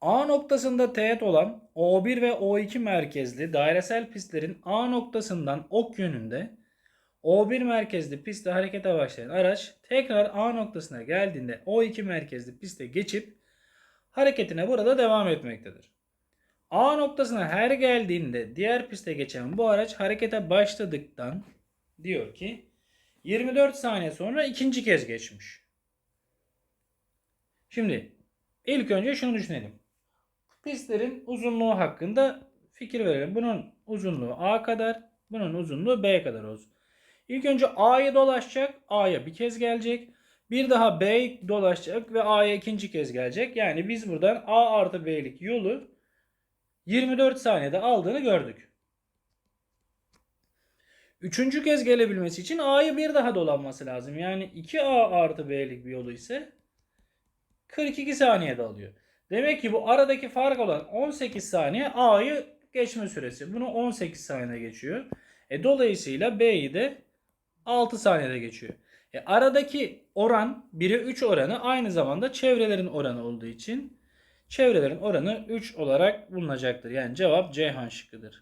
A noktasında teğet olan O1 ve O2 merkezli dairesel pistlerin A noktasından ok yönünde O1 merkezli pistte harekete başlayan araç tekrar A noktasına geldiğinde O2 merkezli piste geçip hareketine burada devam etmektedir. A noktasına her geldiğinde diğer piste geçen bu araç harekete başladıktan diyor ki 24 saniye sonra ikinci kez geçmiş. Şimdi ilk önce şunu düşünelim. Pistlerin uzunluğu hakkında fikir verelim. Bunun uzunluğu A kadar, bunun uzunluğu B kadar olsun. İlk önce A'yı dolaşacak, A'ya bir kez gelecek. Bir daha B dolaşacak ve A'ya ikinci kez gelecek. Yani biz buradan A artı B'lik yolu 24 saniyede aldığını gördük. Üçüncü kez gelebilmesi için A'yı bir daha dolanması lazım. Yani 2A artı B'lik bir yolu ise 42 saniyede alıyor. Demek ki bu aradaki fark olan 18 saniye A'yı geçme süresi. Bunu 18 saniyede geçiyor. E, dolayısıyla B'yi de 6 saniyede geçiyor. E, aradaki oran 1'e 3 oranı aynı zamanda çevrelerin oranı olduğu için çevrelerin oranı 3 olarak bulunacaktır. Yani cevap Ceyhan şıkkıdır.